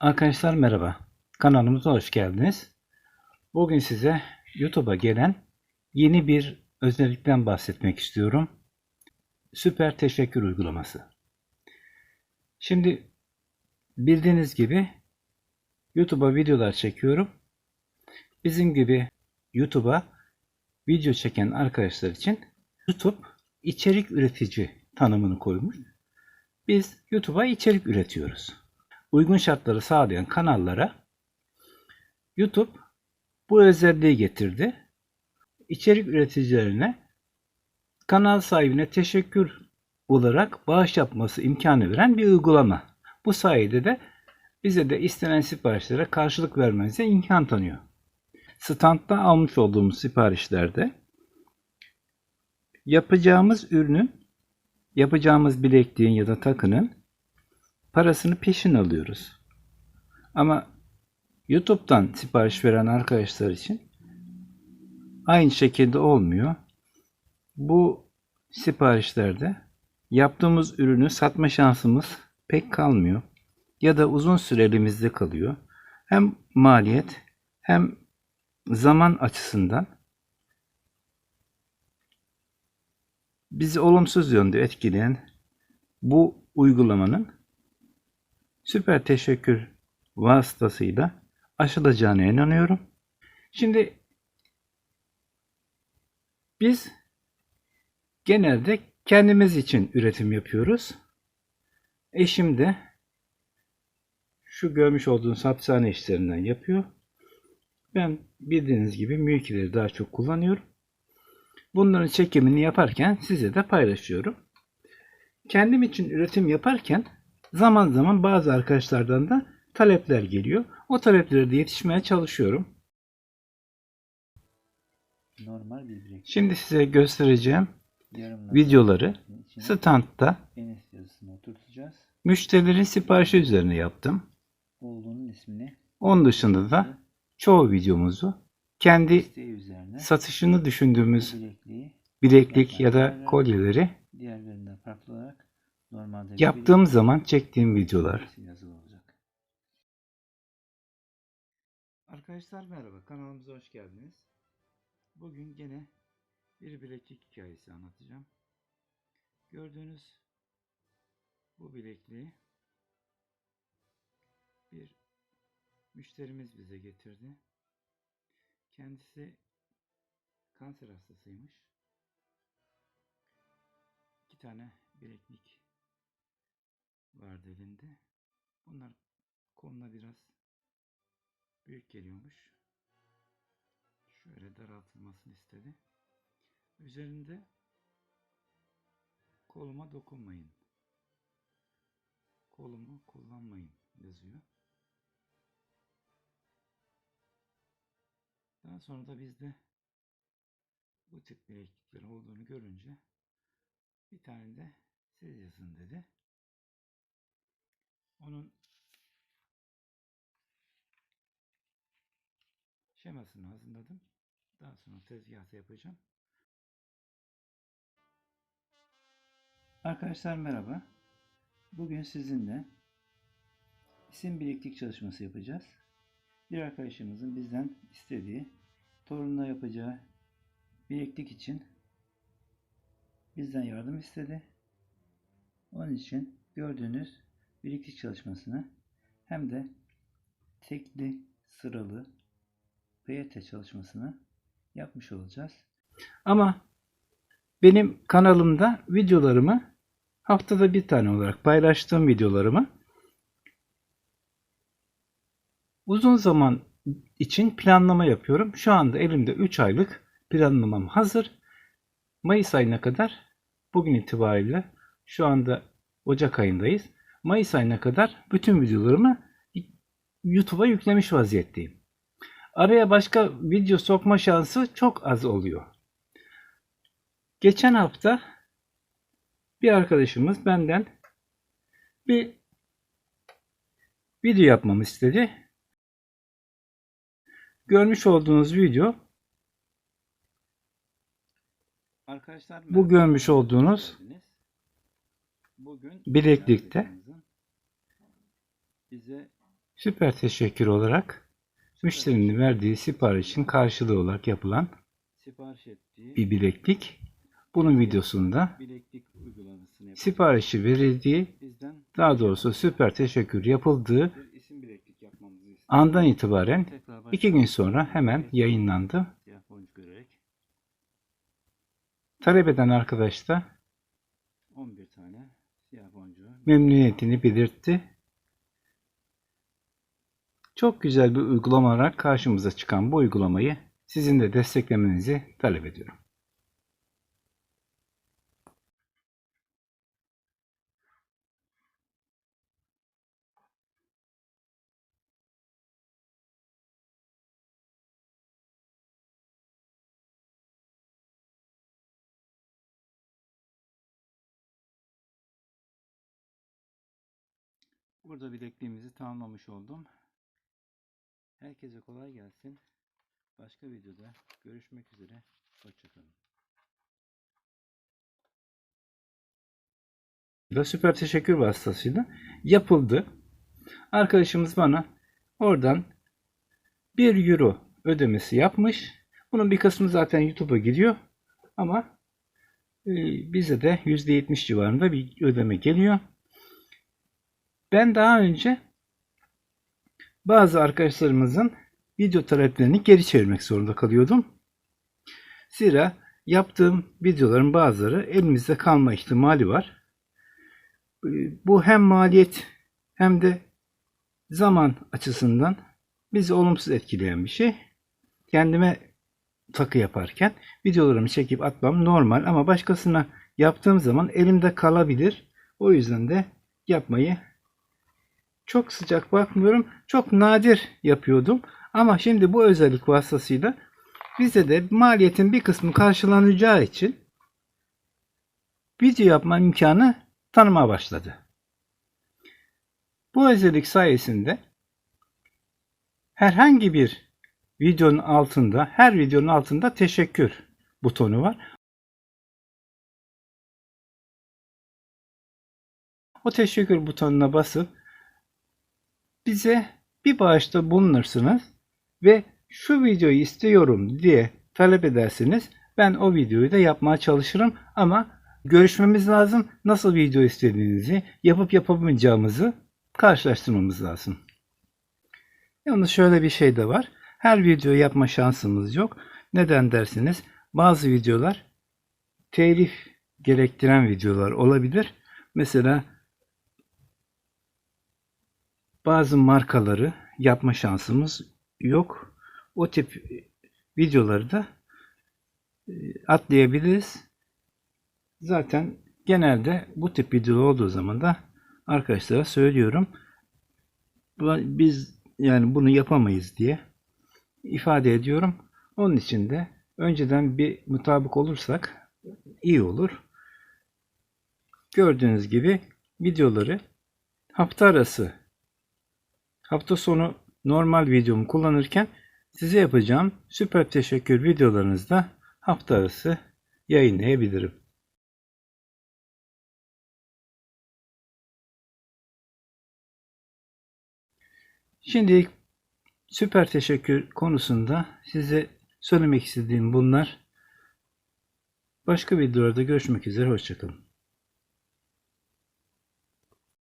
Arkadaşlar merhaba. Kanalımıza hoş geldiniz. Bugün size YouTube'a gelen yeni bir özellikten bahsetmek istiyorum. Süper teşekkür uygulaması. Şimdi bildiğiniz gibi YouTube'a videolar çekiyorum. Bizim gibi YouTube'a video çeken arkadaşlar için YouTube içerik üretici tanımını koymuş. Biz YouTube'a içerik üretiyoruz uygun şartları sağlayan kanallara YouTube bu özelliği getirdi. İçerik üreticilerine kanal sahibine teşekkür olarak bağış yapması imkanı veren bir uygulama. Bu sayede de bize de istenen siparişlere karşılık vermenize imkan tanıyor. Standta almış olduğumuz siparişlerde yapacağımız ürünün, yapacağımız bilekliğin ya da takının parasını peşin alıyoruz. Ama YouTube'dan sipariş veren arkadaşlar için aynı şekilde olmuyor. Bu siparişlerde yaptığımız ürünü satma şansımız pek kalmıyor. Ya da uzun süre elimizde kalıyor. Hem maliyet hem zaman açısından bizi olumsuz yönde etkileyen bu uygulamanın süper teşekkür vasıtasıyla aşılacağına inanıyorum. Şimdi biz genelde kendimiz için üretim yapıyoruz. Eşim de şu görmüş olduğunuz hapishane işlerinden yapıyor. Ben bildiğiniz gibi mülkileri daha çok kullanıyorum. Bunların çekimini yaparken size de paylaşıyorum. Kendim için üretim yaparken Zaman zaman bazı arkadaşlardan da talepler geliyor. O taleplere de yetişmeye çalışıyorum. Normal bir bilek. Şimdi size göstereceğim Yarımlar videoları içine standta müşterilerin siparişi üzerine yaptım. Olduğunun ismini Onun dışında da çoğu videomuzu kendi satışını düşündüğümüz bileklik ya da kolyeleri diğerlerinden farklı olarak normalde yaptığım bileklik zaman çektiğim videolar. hepsi yazılı olacak. Arkadaşlar merhaba kanalımıza hoş geldiniz. Bugün gene bir bileklik hikayesi anlatacağım. Gördüğünüz bu bilekliği bir müşterimiz bize getirdi. Kendisi kanser hastasıymış. İki tane bileklik vardı elinde. Bunlar koluna biraz büyük geliyormuş. Şöyle daraltılmasını istedi. Üzerinde koluma dokunmayın. Kolumu kullanmayın yazıyor. Daha sonra da bizde bu tip bileklikler olduğunu görünce bir tane de siz yazın dedi. Onun şemasını hazırladım. Daha sonra tezgahta yapacağım. Arkadaşlar merhaba. Bugün sizinle isim bileklik çalışması yapacağız. Bir arkadaşımızın bizden istediği torununa yapacağı bileklik için bizden yardım istedi. Onun için gördüğünüz bileklik çalışmasını hem de tekli sıralı PYT çalışmasını yapmış olacağız. Ama benim kanalımda videolarımı haftada bir tane olarak paylaştığım videolarımı uzun zaman için planlama yapıyorum. Şu anda elimde 3 aylık planlamam hazır. Mayıs ayına kadar bugün itibariyle şu anda Ocak ayındayız. Mayıs ayına kadar bütün videolarımı YouTube'a yüklemiş vaziyetteyim. Araya başka video sokma şansı çok az oluyor. Geçen hafta bir arkadaşımız benden bir video yapmamı istedi. Görmüş olduğunuz video Arkadaşlar Bu görmüş olduğunuz. Bugün bileklikte bize süper teşekkür olarak müşterinin verdiği siparişin karşılığı olarak yapılan Sipariş ettiği bir bileklik. Bunun videosunda bileklik siparişi verildiği, bizden daha doğrusu süper teşekkür yapıldığı andan itibaren iki gün sonra hemen yayınlandı. Talep eden arkadaş da 11 tane siyah boncuğu. memnuniyetini belirtti. Çok güzel bir uygulama olarak karşımıza çıkan bu uygulamayı sizin de desteklemenizi talep ediyorum. Burada bilekliğimizi tamamlamış oldum. Herkese kolay gelsin. Başka videoda görüşmek üzere. Hoşçakalın. da süper teşekkür vasıtasıyla yapıldı. Arkadaşımız bana oradan 1 euro ödemesi yapmış. Bunun bir kısmı zaten YouTube'a gidiyor. Ama e, bize de %70 civarında bir ödeme geliyor. Ben daha önce bazı arkadaşlarımızın video taleplerini geri çevirmek zorunda kalıyordum. Zira yaptığım videoların bazıları elimizde kalma ihtimali var. Bu hem maliyet hem de zaman açısından bizi olumsuz etkileyen bir şey. Kendime takı yaparken videolarımı çekip atmam normal ama başkasına yaptığım zaman elimde kalabilir. O yüzden de yapmayı çok sıcak bakmıyorum. Çok nadir yapıyordum. Ama şimdi bu özellik vasıtasıyla bize de maliyetin bir kısmı karşılanacağı için video yapma imkanı tanımaya başladı. Bu özellik sayesinde herhangi bir videonun altında, her videonun altında teşekkür butonu var. O teşekkür butonuna basıp bize bir bağışta bulunursunuz ve şu videoyu istiyorum diye talep edersiniz. Ben o videoyu da yapmaya çalışırım ama görüşmemiz lazım. Nasıl video istediğinizi, yapıp yapamayacağımızı karşılaştırmamız lazım. Yalnız şöyle bir şey de var. Her video yapma şansımız yok. Neden dersiniz? Bazı videolar telif gerektiren videolar olabilir. Mesela bazı markaları yapma şansımız yok. O tip videoları da e, atlayabiliriz. Zaten genelde bu tip video olduğu zaman da arkadaşlara söylüyorum. Biz yani bunu yapamayız diye ifade ediyorum. Onun için de önceden bir mutabık olursak iyi olur. Gördüğünüz gibi videoları hafta arası hafta sonu normal videomu kullanırken size yapacağım süper teşekkür videolarınızda hafta arası yayınlayabilirim. Şimdi süper teşekkür konusunda size söylemek istediğim bunlar. Başka videolarda görüşmek üzere. Hoşçakalın.